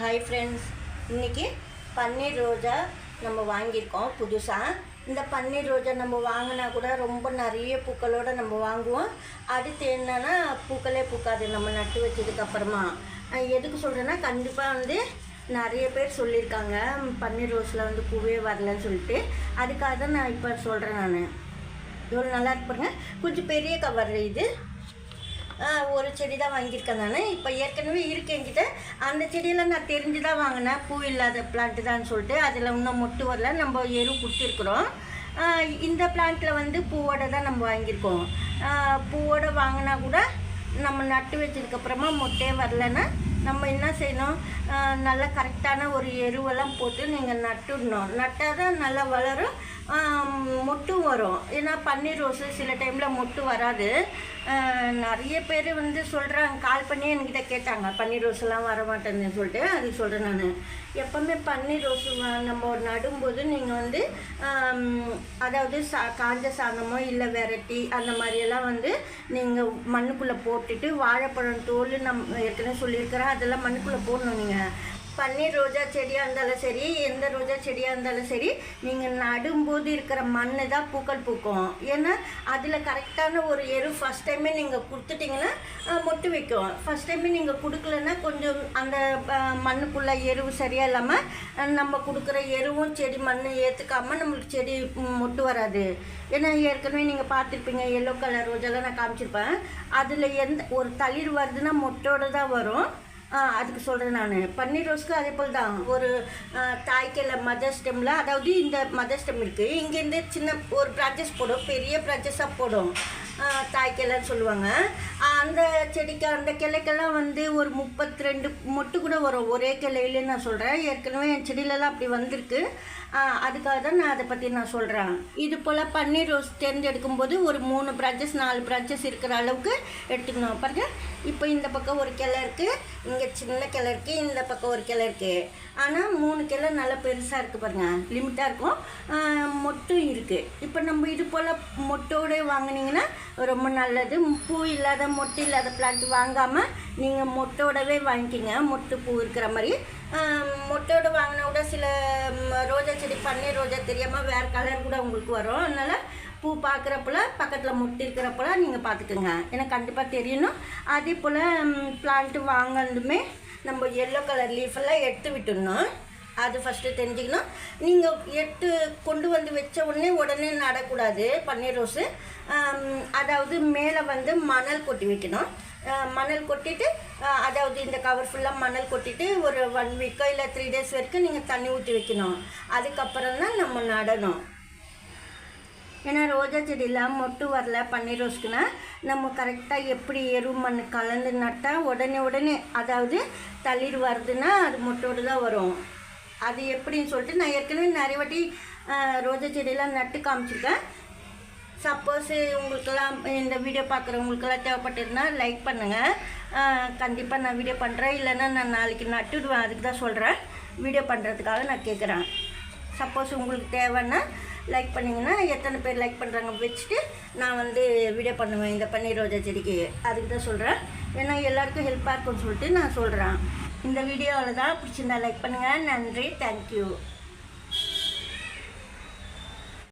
Hi friends இன்றைக்கி பன்னீர் ரோஜா நம்ம வாங்கியிருக்கோம் புதுசாக இந்த பன்னீர் ரோஜா நம்ம வாங்கினா கூட ரொம்ப நிறைய பூக்களோடு நம்ம வாங்குவோம். அடுத்து என்னென்னா பூக்களே பூக்காது. நம்ம நட்டு வச்சதுக்கப்புறமா எதுக்கு சொல்கிறேன்னா கண்டிப்பாக வந்து நிறைய பேர் சொல்லியிருக்காங்க பன்னீர் ரோஸில் வந்து பூவே வரலன்னு சொல்லிட்டு. அதுக்காக தான் நான் இப்போ சொல்கிறேன் நான். எவ்வளோ நல்லா இருப்பாருங்க கொஞ்சம் பெரிய கவர் இது. ஒரு செடி தான் வாங்கியிருக்கேன் நான். இப்போ ஏற்கனவே இருக்கு என்கிட்ட. அந்த செடியெல்லாம் நான் தெரிஞ்சு தான் வாங்கினேன். பூ இல்லாத பிளான்ட்டு தான் சொல்லிட்டு. அதில் இன்னும் மொட்டு வரல. நம்ம எரு கொடுத்துருக்குறோம். இந்த பிளான்ட்டில் வந்து பூவோட தான் நம்ம வாங்கியிருக்கோம். பூவோட வாங்கினா கூட நம்ம நட்டு வச்சதுக்கப்புறமா மொட்டையே வரலன்னா நம்ம என்ன செய்யணும்? நல்லா கரெக்டான ஒரு எருவெல்லாம் போட்டு நீங்கள் நட்டுடணும். நட்டால் தான் நல்லா வளரும். வரும். ஏன்னா பன்னீர் ரோஸு சில டைமில் மொட்டு வராது. நிறைய பேர் வந்து சொல்கிறாங்க கால் பண்ணி என்கிட்ட கேட்டாங்க. பன்னீர் ரோஸ்லாம் வர மாட்டேன்னு சொல்லிட்டு அது சொல்கிறேன் நான். எப்போவுமே பன்னீர் ரோஸு வ- நம்ம நடும்போது நீங்கள் வந்து அதாவது சா காஞ்ச சாணமோ இல்லை வெரைட்டி அந்த மாதிரியெல்லாம் வந்து நீங்கள் மண்ணுக்குள்ளே போட்டுட்டு வாழைப்பழம் தோல் நம் ஏற்கனவே சொல்லியிருக்கிறேன் அதெல்லாம் மண்ணுக்குள்ளே போடணும் நீங்கள் பன்னீர் ரோஜா செடியாக இருந்தாலும் சரி எந்த ரோஜா செடியாக இருந்தாலும் சரி நீங்கள் நடும்போது இருக்கிற மண் தான் பூக்கள் பூக்கும். ஏன்னா அதில் கரெக்டான ஒரு எரு ஃபஸ்ட் டைமே நீங்கள் கொடுத்துட்டிங்கன்னா மொட்டு வைக்கும். ஃபஸ்ட் டைமே நீங்கள் கொடுக்கலன்னா கொஞ்சம் அந்த மண்ணுக்குள்ளே மண்ணுக்குள்ள எருவு சரியாக இல்லாமல் நம்ம கொடுக்குற எருவும் செடி மண் ஏற்றுக்காமல் நம்மளுக்கு செடி மொட்டு வராது. ஏன்னா ஏற்கனவே நீங்கள் பார்த்துருப்பீங்க எல்லோ கலர் ரோஜாலாம் நான் காமிச்சிருப்பேன். அதில் எந்த ஒரு தளிர் வருதுன்னா மொட்டோட தான் வரும். அதுக்கு சொல்கிறேன் நான். பன்னீர் ரோஸ்க்கு அதே போல் தான் ஒரு ஆ, தாய்க்கிழ மதர் ஸ்டெம்மில் அதாவது இந்த மதர் ஸ்டெம் இருக்குது இங்கேருந்து சின்ன ஒரு ப்ராஜஸ் போடும் பெரிய ப்ராஜஸாக போடும். தாய்க்கிழன்னு சொல்லுவாங்க. ஆ, அந்த செடிக்கு அந்த கிளைக்கெல்லாம் வந்து ஒரு முப்பத்தி ரெண்டு மொட்டு கூட வரும். ஒரே கிளையிலே நான் சொல்கிறேன் ஏற்கனவே என் செடியிலலாம் அப்படி வந்திருக்கு. அதுக்காக தான் நான் அதை பற்றி நான் சொல்கிறேன் இது போல் பன்னீர் ரோஸ் தேர்ந்தெடுக்கும் போது ஒரு மூணு பிரான்ச்சஸ் நாலு பிரான்ச்சஸ் இருக்கிற அளவுக்கு எடுத்துக்கணும். பாருங்க. இப்போ இந்த பக்கம் ஒரு கிளை இருக்குது இங்கே சின்ன கிளை இருக்குது இந்த பக்கம் ஒரு கிளை இருக்குது ஆனால் மூணு கிளை நல்லா பெருசாக இருக்குது பாருங்கள் லிமிட்டாக இருக்கும். மொட்டும் இருக்குது இப்போ நம்ம இது போல் மொட்டோடு வாங்கினீங்கன்னா ரொம்ப நல்லது. பூ இல்லாத மொட்டு இல்லாத பிளான்ட் வாங்காமல் நீங்கள் மொட்டோடவே வாங்கிக்கிங்க. மொட்டு பூ இருக்கிற மாதிரி. மொட்டோடு வாங்கின வாங்கினா கூட சில ரோஜா செடி பன்னீர் ரோஜா தெரியாமல் வேறு கலர் கூட உங்களுக்கு வரும். அதனால் பூ பார்க்குறப்பல பக்கத்தில் மொட்டு இருக்கிறப்பல நீங்கள் பார்த்துக்குங்க எனக்கு கண்டிப்பாக தெரியணும். அதே போல் பிளான்ட்டு வாங்கினதுமே நம்ம எல்லோ கலர் லீஃபெல்லாம் எடுத்து விட்டுடணும். அது ஃபஸ்ட்டு தெரிஞ்சுக்கணும். நீங்கள் எட்டு கொண்டு வந்து வச்ச உடனே உடனே நடக்கூடாது பன்னீர் ரோஸு. அதாவது மேலே வந்து மணல் கொட்டி வைக்கணும். மணல் கொட்டிட்டு அதாவது இந்த கவர் ஃபுல்லாக மணல் கொட்டிட்டு ஒரு ஒன் வீக்கோ இல்லை த்ரீ டேஸ் வரைக்கும் நீங்கள் தண்ணி ஊற்றி வைக்கணும். அதுக்கப்புறம் தான் நம்ம நடணும். ஏன்னா ரோஜா செடியில் மொட்டு வரல பன்னீர் ரோஸ்க்குன்னா நம்ம கரெக்டாக எப்படி எரு மண் கலந்து நட்டால் உடனே உடனே அதாவது தளிர் வருதுன்னா அது மொட்டோடு தான் வரும். அது எப்படின்னு சொல்லிட்டு நான் ஏற்கனவே நிறைய வாட்டி ரோஜா செடியெல்லாம் நட்டு காமிச்சிருக்கேன். சப்போஸ் உங்களுக்கெல்லாம் இந்த வீடியோ பார்க்குறவங்களுக்கெல்லாம் தேவைப்பட்டிருந்தா லைக் பண்ணுங்கள் கண்டிப்பாக நான் வீடியோ பண்ணுறேன் இல்லைன்னா நான் நாளைக்கு நட்டுடுவேன். அதுக்கு தான் சொல்கிறேன் வீடியோ பண்ணுறதுக்காக நான் கேட்குறேன் சப்போஸ் உங்களுக்கு தேவைன்னா லைக் பண்ணிங்கன்னா எத்தனை பேர் லைக் பண்ணுறாங்க வச்சுட்டு நான் வந்து வீடியோ பண்ணுவேன் இந்த பன்னீர் ரோஜா செடிக்கு. அதுக்கு தான் சொல்கிறேன் ஏன்னா எல்லாருக்கும் ஹெல்ப்பாக இருக்கும்னு சொல்லிட்டு நான் சொல்கிறேன் இந்த வீடியோவில் தான் பிடிச்சிருந்தா லைக் பண்ணுங்கள் நன்றி. தேங்க்யூ